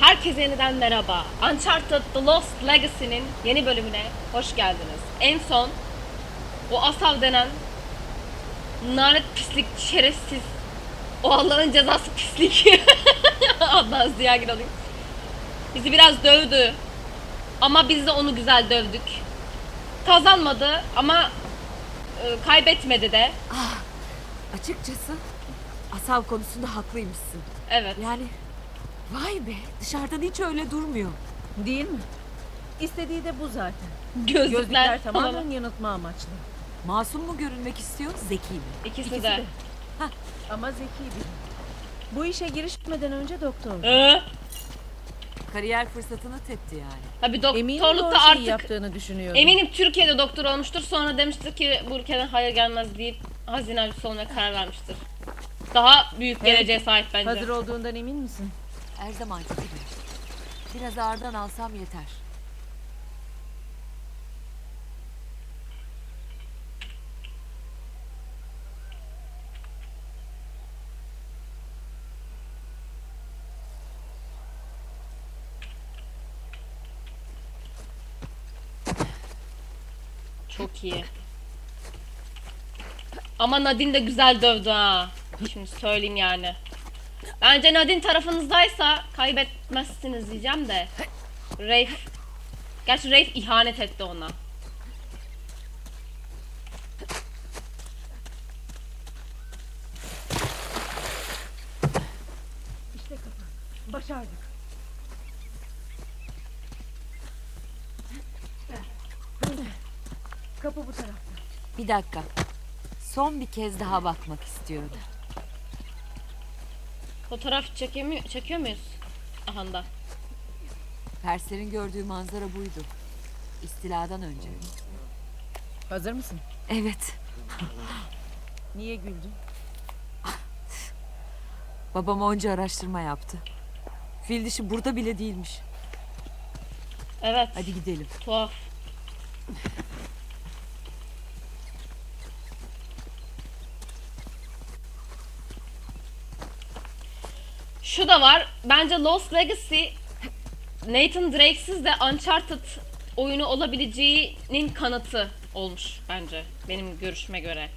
Herkese yeniden merhaba. Uncharted The Lost Legacy'nin yeni bölümüne hoş geldiniz. En son o Asav denen lanet pislik şerefsiz o Allah'ın cezası pislik Adnan Ziyagil alayım. Bizi biraz dövdü. Ama biz de onu güzel dövdük. Kazanmadı ama e, kaybetmedi de. Açıkçası Asav konusunda haklıymışsın. Evet. Yani vay be dışarıdan hiç öyle durmuyor. Değil mi? İstediği de bu zaten. Gözlükler, Gözlükler falan. tamamen yanıltma amaçlı. Masum mu görünmek istiyor zeki mi? İkisi, İkisi de. de. Ama zeki biri. Bu işe girişmeden önce doktor. Ee? Kariyer fırsatını tepti yani. Tabii doktorlukta artık yaptığını düşünüyordu. eminim Türkiye'de doktor olmuştur. Sonra demiştir ki bu ülkeden hayır gelmez deyip hazine avcısı olmaya karar vermiştir. Daha büyük Evet. geleceğe sahip bence. Hazır olduğundan emin misin? Her zamanki gibi. Biraz ağırdan alsam yeter. Çok iyi. Ama Nadine de güzel dövdü ha. Şimdi söyleyeyim yani. Bence Nadine tarafınızdaysa kaybetmezsiniz diyeceğim de. Rafe. Gerçi Rafe ihanet etti ona. İşte kapı. Başardık. Kapı bu tarafta. Bir dakika. Son bir kez daha bakmak istiyorum. Fotoğraf çekemiyor, çekiyor muyuz? Aha da. Perslerin gördüğü manzara buydu. İstiladan önce. Hazır mısın? Evet. Niye güldün? Babam onca araştırma yaptı. Fil dişi burada bile değilmiş. Evet. Hadi gidelim. Tuhaf. Şu da var. Bence Lost Legacy Nathan Drake'siz de Uncharted oyunu olabileceğinin kanıtı olmuş bence. Benim görüşüme göre.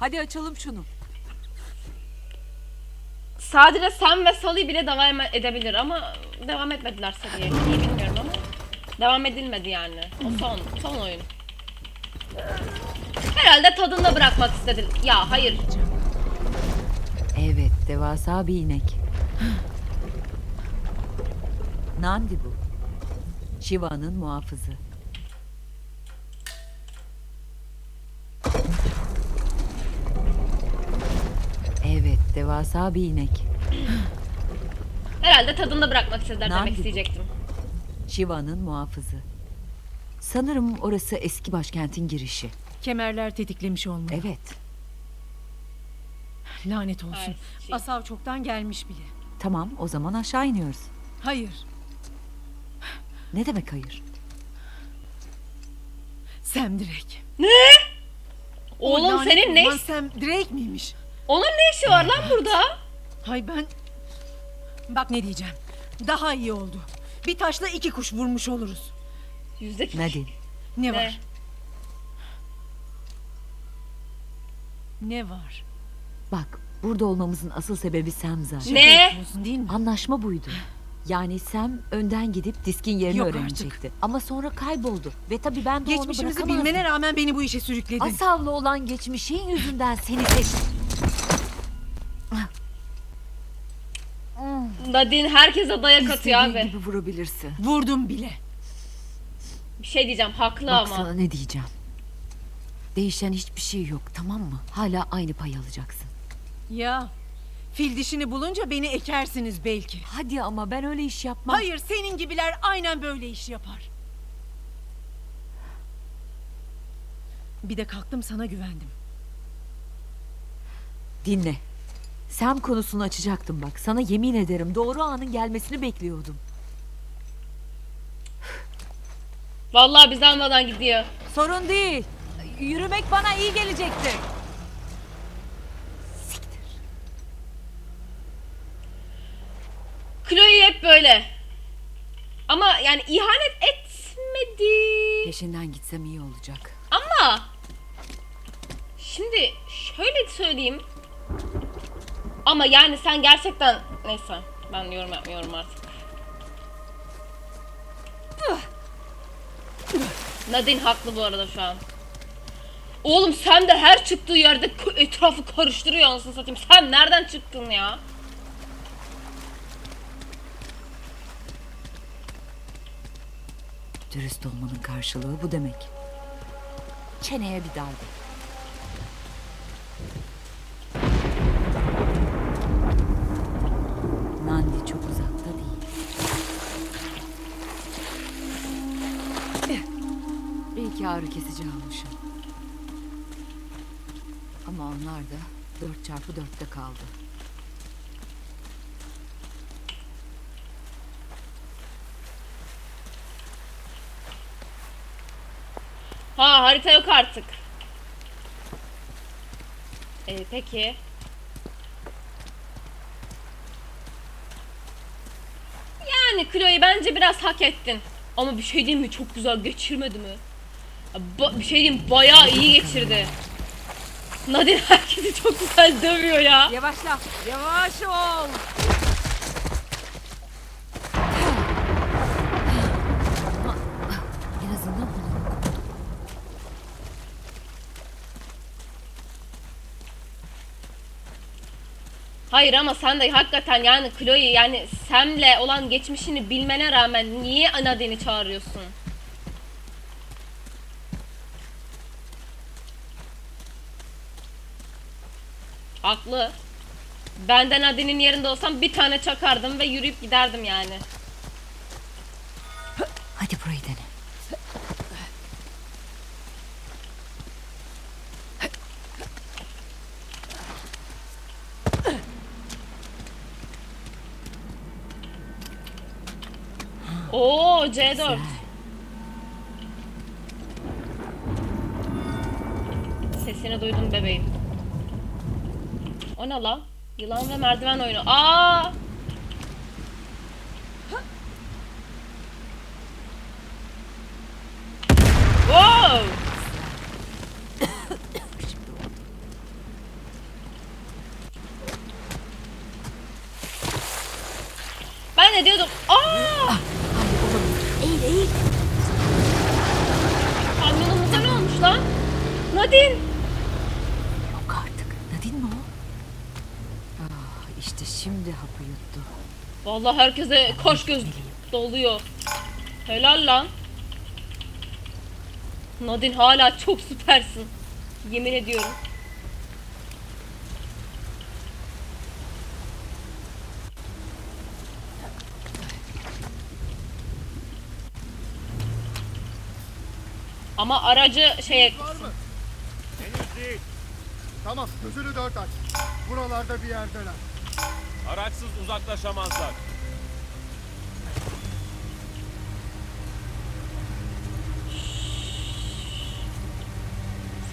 Hadi açalım şunu. Sadece Sam ve Sully bile devam edebilir ama devam etmediler seriye. Niye bilmiyorum ama devam edilmedi yani. O son, son oyun. Herhalde tadında bırakmak istedi. Ya hayır. Devasa bir inek. Nandi bu. Shiva'nın muhafızı. Evet, devasa bir inek. Herhalde tadında bırakmak istediler Nandi demek isteyecektim. Shiva'nın muhafızı. Sanırım orası eski başkentin girişi. Kemerler tetiklemiş olmalı. Evet, Lanet olsun. Şey. Asav çoktan gelmiş bile. tamam o zaman aşağı iniyoruz. Hayır. Ne demek hayır? Sam Drake. O Oğlum lanet senin ne olan Sam Drake miymiş? Onun ne işi var lan burada? Hay ben... Bak ne diyeceğim. Daha iyi oldu. Bir taşla iki kuş vurmuş oluruz. Yüzdeki Nadine, Ne, Ne? var? Ne var? Bak burada olmamızın asıl sebebi Sam zaten. Ne? Değil mi? Anlaşma buydu. Yani Sam önden gidip diskin yerini Yok öğrenecekti. Ama sonra kayboldu. Ve tabii ben de onu Geçmişimizi bırakamazdım. bilmene rağmen beni bu işe sürükledin. Asavlı olan geçmişin yüzünden seni seçtim. Nadine herkese dayak atıyor İstediğin abi. gibi vurabilirsin. Vurdum bile. Bir şey diyeceğim haklı Bak ama. sana ne diyeceğim. Değişen hiçbir şey yok tamam mı? Hala aynı payı alacaksın. Ya fil dişini bulunca beni ekersiniz belki. Hadi ama ben öyle iş yapmam. Hayır senin gibiler aynen böyle iş yapar. Bir de kalktım sana güvendim. Dinle. Sam konusunu açacaktım bak. Sana yemin ederim doğru anın gelmesini bekliyordum. Vallahi biz almadan gidiyor. Sorun değil. Yürümek bana iyi gelecekti. hep böyle. Ama yani ihanet etmedi. Peşinden gitsem iyi olacak. Ama şimdi şöyle söyleyeyim. Ama yani sen gerçekten neyse ben yorum yapmıyorum artık. Nadine haklı bu arada şu an. Oğlum sen de her çıktığı yerde etrafı karıştırıyor anasını satayım. Sen nereden çıktın ya? Dürüst olmanın karşılığı bu demek. Çeneye bir darbe. Nandi çok uzakta değil. Bir iki ağrı kesici almışım. Ama onlar da dört çarpı dörtte kaldı. Ha harita yok artık. Ee, peki. Yani Chloe bence biraz hak ettin. Ama bir şey diyeyim mi? Çok güzel geçirmedi mi? Ba- bir şey diyeyim bayağı iyi geçirdi. Nadine herkesi çok güzel dövüyor ya. Yavaşla, yavaş ol. En azından bunu Hayır ama sen de hakikaten yani Chloe yani Sam'le olan geçmişini bilmene rağmen niye Nadine'i çağırıyorsun? Haklı. Ben de Nadine'in yerinde olsam bir tane çakardım ve yürüyüp giderdim yani. Hadi burayı Oo C4. Sesini duydum bebeğim. O ne lan? Yılan ve merdiven oyunu. Aa! Wow! Şimdi oldu. Ben de diyordum. Aa! Hayır olamaz. Eğil eğil. Kamyonumuza ne olmuş lan? Nadine! Yok artık. Nadine mi o? Ah, işte şimdi hapı yuttu. Vallahi herkese kaş göz doluyor. Helal lan. Nadine hala çok süpersin. Yemin ediyorum. Ama aracı şey mı? Henüz değil. Tamam, gözünü dört aç. Buralarda bir yerdeler. Araçsız uzaklaşamazlar.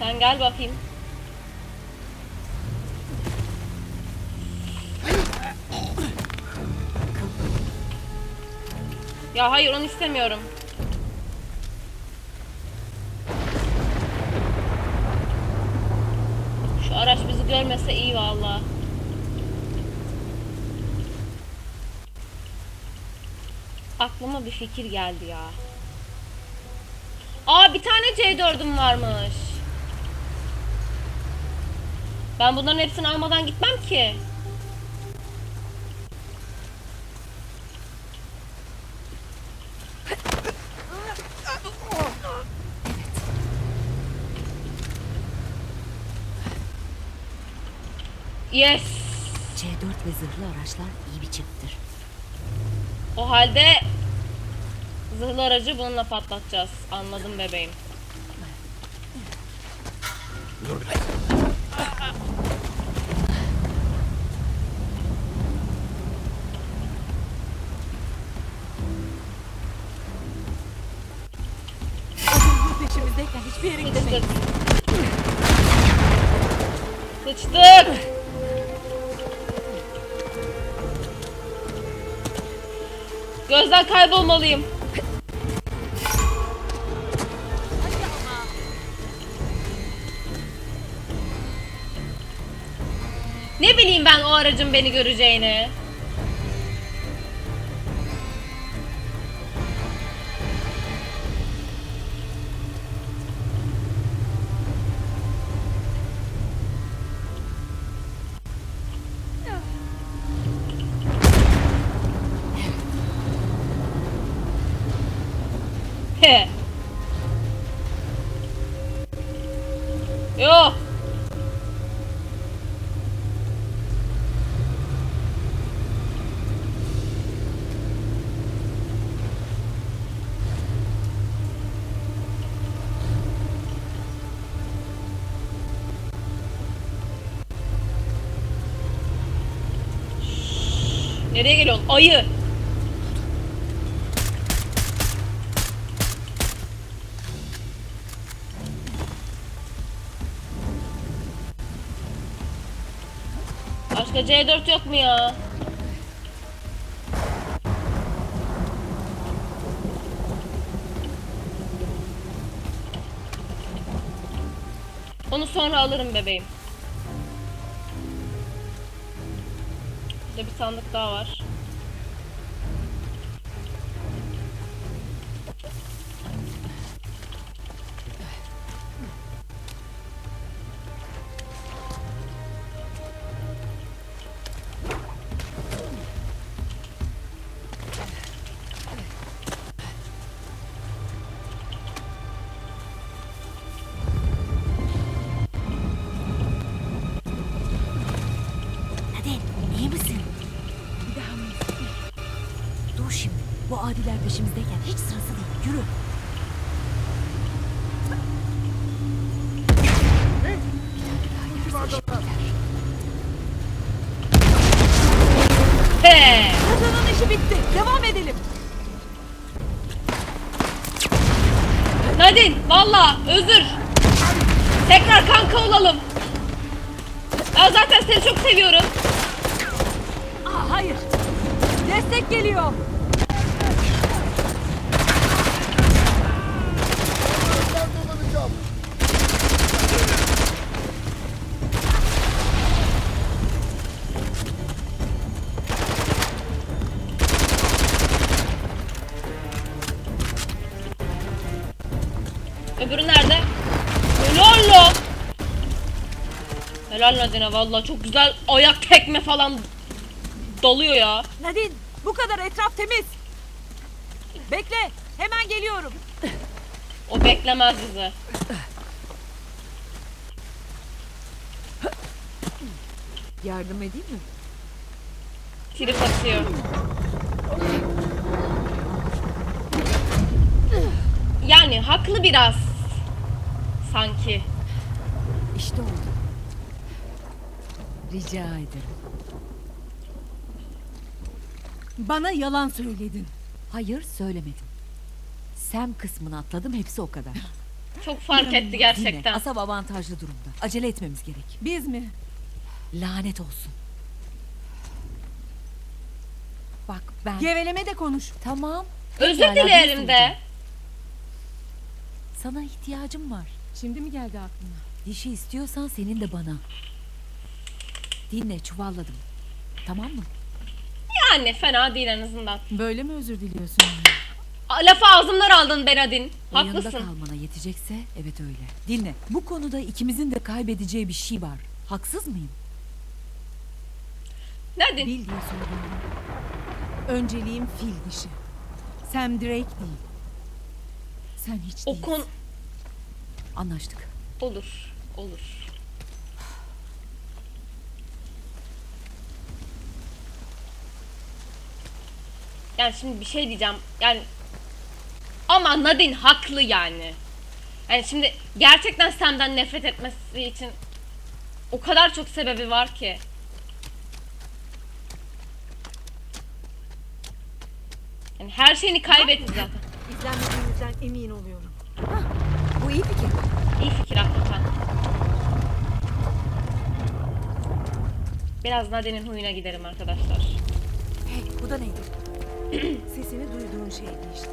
sen gel bakayım. Ya hayır onu istemiyorum. Şu araç bizi görmese iyi valla. Aklıma bir fikir geldi ya. Aa bir tane C4'üm varmış. Ben bunların hepsini almadan gitmem ki. Yes. C4 ve zırhlı araçlar iyi bir çifttir. O halde zırhlı aracı bununla patlatacağız. Anladım bebeğim. Peşimizdeyken hiçbir yere gidemeyiz. Sıçtık. Sıçtık. Gözden kaybolmalıyım. Ne bileyim ben o aracın beni göreceğini. Nereye geliyorsun? Ayı. Başka C4 yok mu ya? Onu sonra alırım bebeğim. Burada bir sandık daha var. Adiler peşimizdeyken hiç sırası değil. Yürü. He! Kazanın işi bitti. Devam edelim. Nadine valla özür. Tekrar kanka olalım. Ben zaten seni çok seviyorum. Aa, hayır. Destek geliyor. Öbürü nerede? Helal lan. Helal Nadine valla çok güzel ayak tekme falan dalıyor ya. Nadine bu kadar etraf temiz. Bekle. Hemen geliyorum. O beklemez bizi. Yardım edeyim mi? Trip atıyor. Yani haklı biraz. Sanki. İşte oldu. Rica ederim. Bana yalan söyledin. Hayır söylemedim. Sam kısmını atladım hepsi o kadar. Çok fark etti Dinle, gerçekten. Asab avantajlı durumda. Acele etmemiz gerek. Biz mi? Lanet olsun. Bak ben... Geveleme de konuş. Tamam. Özür Pekala, dilerim de. Sana ihtiyacım var. Şimdi mi geldi aklına? Dişi istiyorsan senin de bana. Dinle çuvalladım. Tamam mı? Yani fena değil en azından. Böyle mi özür diliyorsun? A, Lafı ağzımdan aldın Benadin. O yanında Haklısın. kalmana yetecekse evet öyle. Dinle. Bu konuda ikimizin de kaybedeceği bir şey var. Haksız mıyım? Nadine. Bil diye söylüyorum. Önceliğim fil dişi. Sam Drake değil. Sen hiç O değilsin. kon... Anlaştık. Olur. Olur. Yani şimdi bir şey diyeceğim. Yani ama Nadine haklı yani. Yani şimdi gerçekten Sam'den nefret etmesi için o kadar çok sebebi var ki. Yani her şeyini kaybetti zaten. İzlenmediğimizden emin oluyorum. Bu iyi fikir. İyi fikir hakikaten. Biraz Nadine'in huyuna giderim arkadaşlar. Hey bu da neydi? Sesini duyduğun şeydi işte.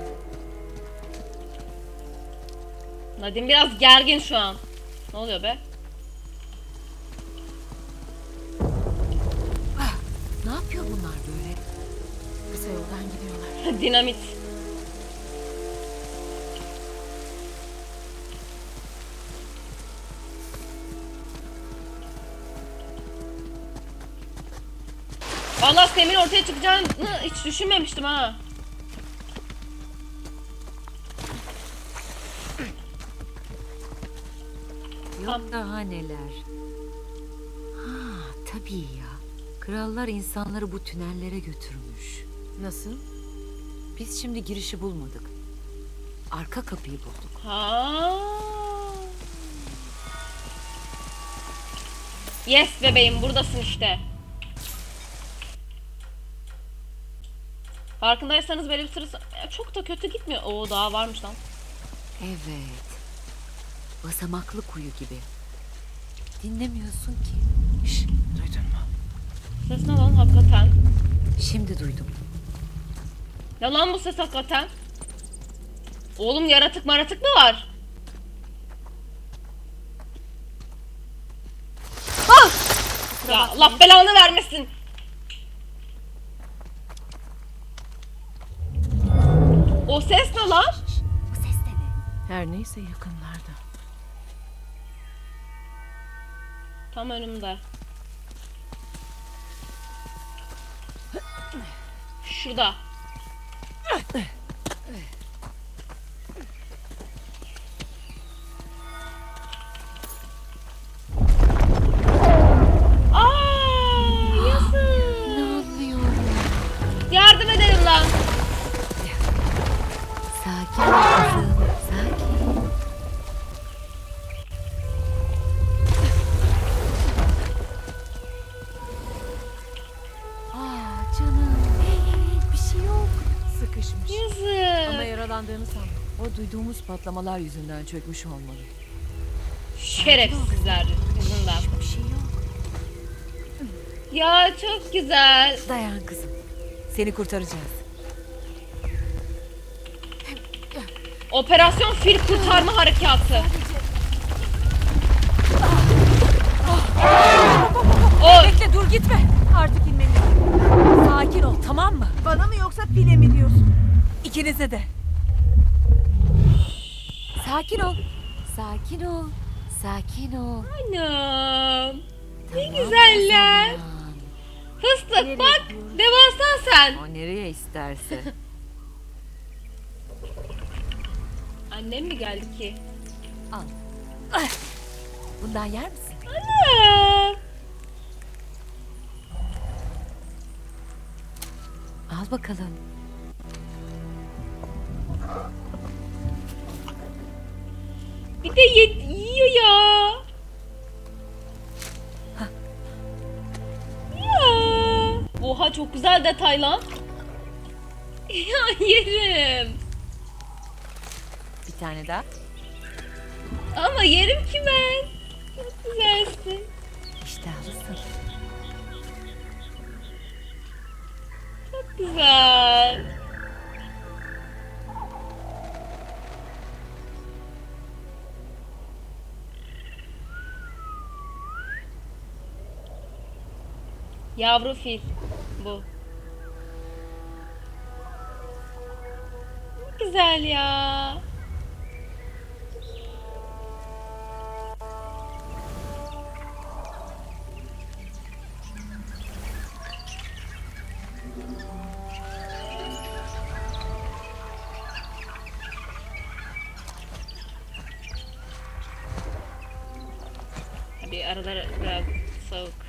Nadim biraz gergin şu an. Ne oluyor be? Ne yapıyor bunlar böyle? Kısa yoldan gidiyorlar. Dinamit. Vallahi Sem'in ortaya çıkacağını hiç düşünmemiştim ha. Yok daha neler. Ha tabii ya. Krallar insanları bu tünellere götürmüş. Nasıl? Biz şimdi girişi bulmadık. Arka kapıyı bulduk. Ha. Yes bebeğim buradasın işte. Farkındaysanız böyle bir sırası Ya çok da kötü gitmiyor. Oo daha varmış lan. Evet. Basamaklı kuyu gibi. Dinlemiyorsun ki. Şş, duydun mu? Ses ne lan hakikaten? Şimdi duydum. Ne lan bu ses hakikaten? Oğlum yaratık maratık mı var? Ah! Ya Allah belanı vermesin. O ses ne lan? Bu ses de ne? Her neyse yakınlarda. Tam önümde. Şurada. Patlamalar yüzünden çökmüş olmalı. Şerefsizler yüzünden. Bir şey yok. Ya çok güzel. Dayan kızım. Seni kurtaracağız. Operasyon fil kurtarma harekatı. O Bekle dur gitme. Artık inmeliyiz. Sakin ol tamam mı? Bana mı yoksa file mi diyorsun? İkinize de. Sakin ol. Sakin ol. Sakin ol. Anam. Ne Tamam güzeller. Fıstık bak devasa sen. O nereye isterse. Annem mi geldi ki? Al. Bundan yer misin? Anam. Al bakalım. Bir de ye- yiyor ya. Ya. Oha çok güzel detay lan. Ya yerim. Bir tane daha. Ama yerim ki ben. Çok güzelsin. İştahlısın. Çok güzel. Yavru fil bu. Ne güzel ya. Tabii aralar biraz soğuk.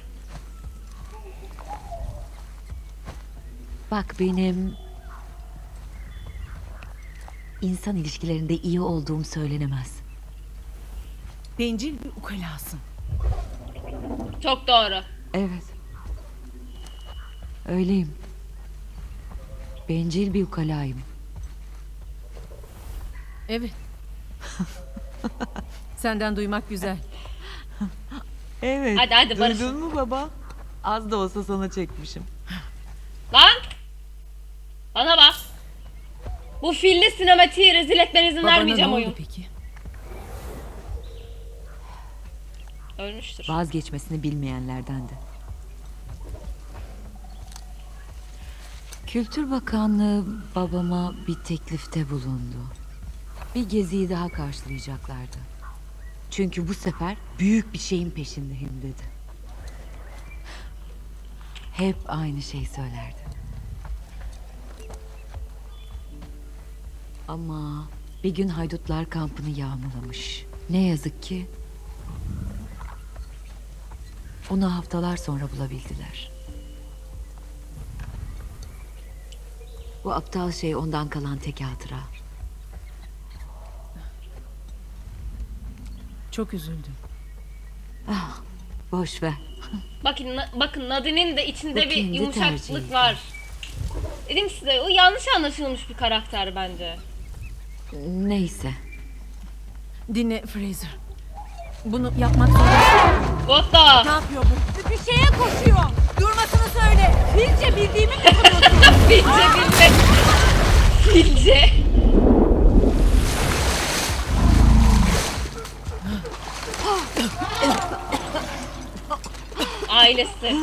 Bak benim insan ilişkilerinde iyi olduğum söylenemez. Bencil bir ukalasın. Çok doğru. Evet. Öyleyim. Bencil bir ukalayım. Evet. Senden duymak güzel. Evet. Hadi, hadi barışın. Duydun mu baba? Az da olsa sana çekmişim. Lan! Bana bak. Bu filli sinematiği rezil etmene izin Babana ne vermeyeceğim oldu oyun. peki? Ölmüştür. Vazgeçmesini bilmeyenlerdendi. Kültür Bakanlığı babama bir teklifte bulundu. Bir geziyi daha karşılayacaklardı. Çünkü bu sefer büyük bir şeyin peşindeyim dedi. Hep aynı şey söylerdi. Ama bir gün haydutlar kampını yağmalamış. Ne yazık ki onu haftalar sonra bulabildiler. Bu aptal şey ondan kalan tek hatıra. Çok üzüldüm. Boş ver. Bakın, na- bakın Nadine'in de içinde Bu bir kendi yumuşaklık var. Dedim size o yanlış anlaşılmış bir karakter bence. Neyse. Dinle Fraser. Bunu yapmak zorundasın. Ne Gotta. yapıyor bu? Bir şeye koşuyor. Durmasını söyle. Filce bildiğimi mi sanıyorsun? Filce bilmek. Filce. Ailesi.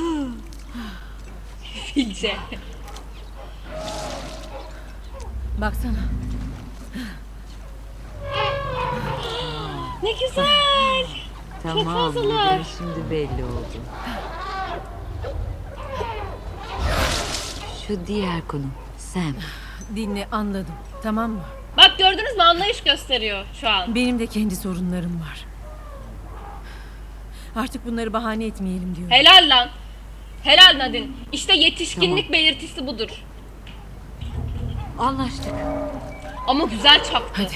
Filce. Baksana. Ne güzel. Tamam. fazlalar. nedeni Şimdi belli oldu. Şu diğer konu. Sam. Dinle anladım. Tamam mı? Bak gördünüz mü anlayış gösteriyor şu an. Benim de kendi sorunlarım var. Artık bunları bahane etmeyelim diyorum. Helal lan. Helal Nadine. İşte yetişkinlik belirtisi budur. Anlaştık. Ama güzel çaktı.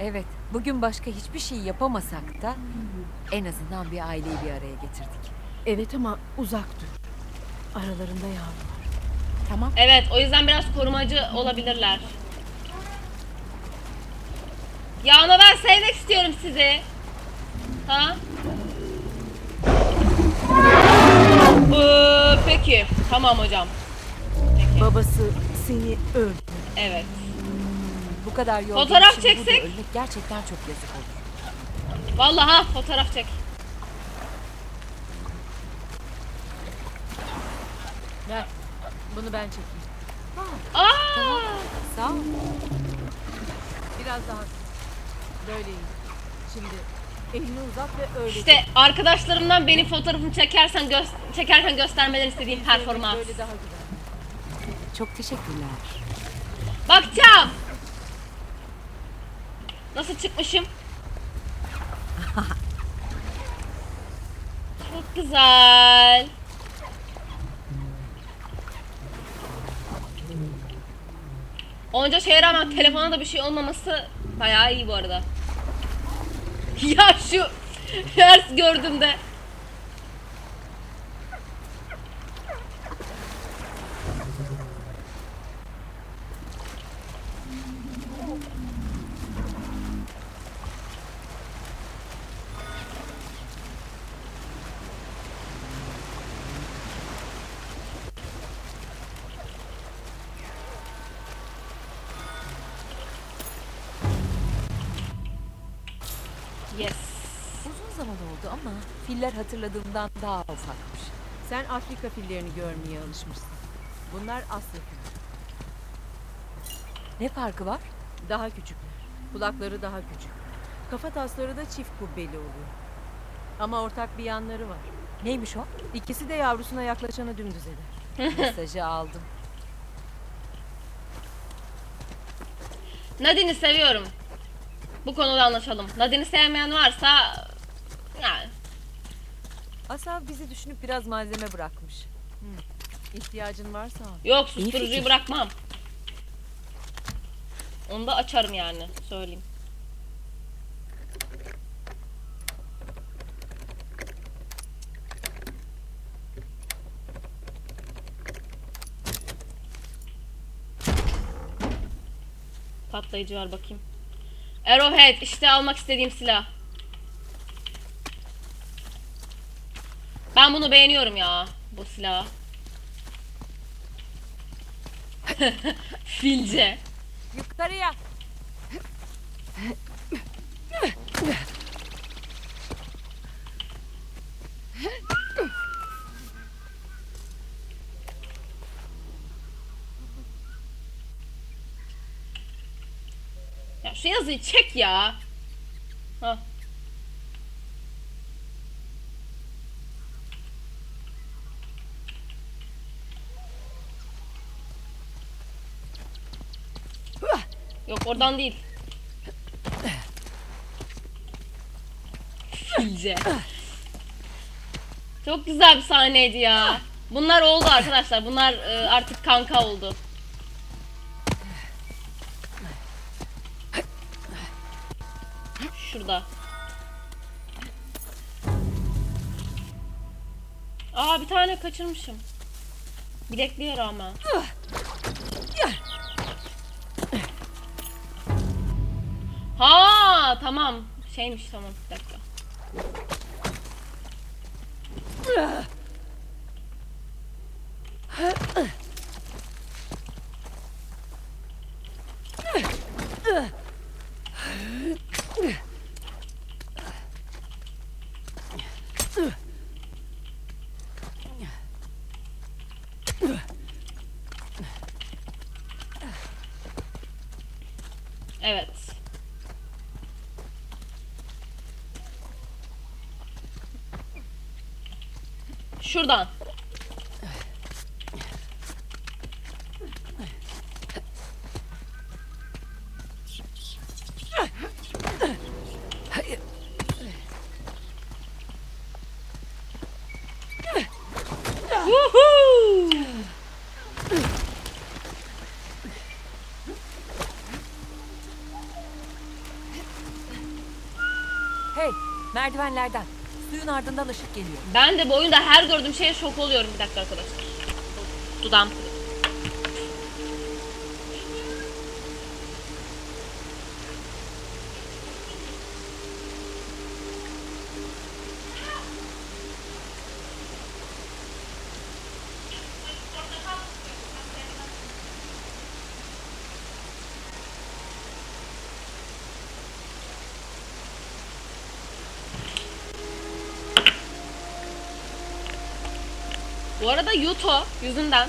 Evet, bugün başka hiçbir şey yapamasak da en azından bir aileyi bir araya getirdik. Evet ama uzak dur. Aralarında yavru var. Tamam. Evet o yüzden biraz korumacı olabilirler. Ya ama ben sevmek istiyorum sizi. Ha? Ee, peki. Tamam hocam. Babası seni öldü. Evet. Bu kadar yol Fotoğraf gelişi burada çeksek? ölmek gerçekten çok yazık olur. Vallahi ha fotoğraf çek. Ver. Bunu ben çekeyim. Aa! Sağ ol. Biraz daha. Böyle iyi. Şimdi elini uzat ve öyle. İşte arkadaşlarımdan benim fotoğrafımı çekersen gö- çekerken göstermelerini istediğim performans. Böyle daha güzel. Çok teşekkürler. Bakacağım. Nasıl çıkmışım? Çok güzel. Onca şeye rağmen telefona da bir şey olmaması bayağı iyi bu arada. Ya şu her gördüğümde yes. Uzun zaman oldu ama filler hatırladığımdan daha ufakmış. Sen Afrika fillerini görmeye alışmışsın. Bunlar Asya filleri. Ne farkı var? Daha küçükler. Kulakları daha küçük. Kafa tasları da çift kubbeli oluyor. Ama ortak bir yanları var. Neymiş o? İkisi de yavrusuna yaklaşanı dümdüz eder. Mesajı aldım. Nadine'i seviyorum. Bu konuda anlaşalım. Nadine'i sevmeyen varsa yani Asav bizi düşünüp biraz malzeme bırakmış. İhtiyacın varsa al. yok susturucuyu bırakmam. Onu da açarım yani söyleyeyim. Patlayıcı var bakayım. Arrowhead işte almak istediğim silah. Ben bunu beğeniyorum ya bu silahı. Filce. Yukarıya. Şu yazıyı çek ya. Hah. Yok oradan değil. Filce. Çok güzel bir sahneydi ya. Bunlar oldu arkadaşlar. Bunlar e, artık kanka oldu. Şurada. Aa bir tane kaçırmışım. Bilekliğe rağmen. Ha tamam. Şeymiş tamam bir dakika. Evet. Şuradan. Hey merdivenlerden. Ardından ışık geliyor. Ben de bu oyunda her gördüğüm şeye şok oluyorum. Bir dakika arkadaşlar. Dudağım. Bu arada Yuto yüzünden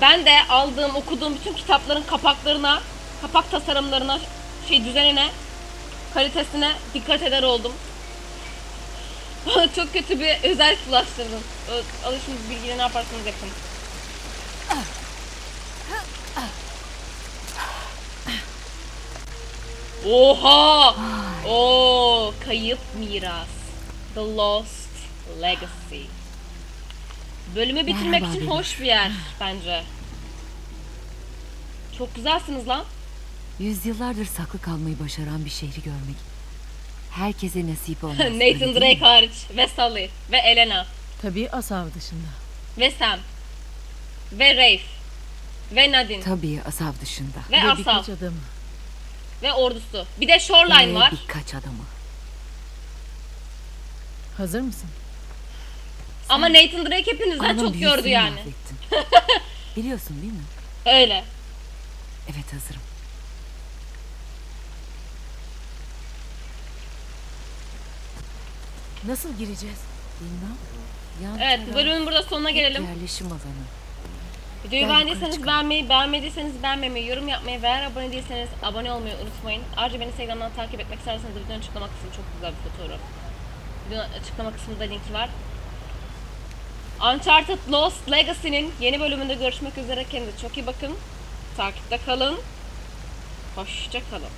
ben de aldığım, okuduğum bütün kitapların kapaklarına, kapak tasarımlarına, şey düzenine, kalitesine dikkat eder oldum. Bana çok kötü bir özellik bulaştırdın. Ö- Alışın bilgiyle ne yaparsanız yapın. Oha! Oo, kayıp miras. The Lost Legacy. Bölümü bitirmek Merhaba için benim. hoş bir yer bence. Çok güzelsiniz lan. Yüzyıllardır saklı kalmayı başaran bir şehri görmek. Herkese nasip olmaz. öyle Nathan değil Drake mi? hariç ve Sully ve Elena Tabii Asav dışında. ve Sam ve Rafe ve Nadine Tabii Asav dışında. ve Ve Asaf birkaç adam. ve ordusu. Bir de Shoreline Ve var. birkaç adamı. Hazır mısın? Ama Nathan Drake hepinizden Ananın çok gördü yani. Biliyorsun değil mi? Öyle. Evet hazırım. Nasıl gireceğiz? Bilmem. Yan Evet bu taraf bölümün burada sonuna gelelim. Yerleşim alanı. Videoyu Gel beğendiyseniz çıkalım. beğenmeyi, beğenmediyseniz beğenmemeyi, yorum yapmayı ve eğer abone değilseniz abone olmayı unutmayın. Ayrıca beni Instagram'dan takip etmek isterseniz de videonun açıklama kısmı çok güzel bir fotoğraf. Videonun açıklama kısmında linki var. Uncharted Lost Legacy'nin yeni bölümünde görüşmek üzere. Kendinize çok iyi bakın. Takipte kalın. Hoşça kalın.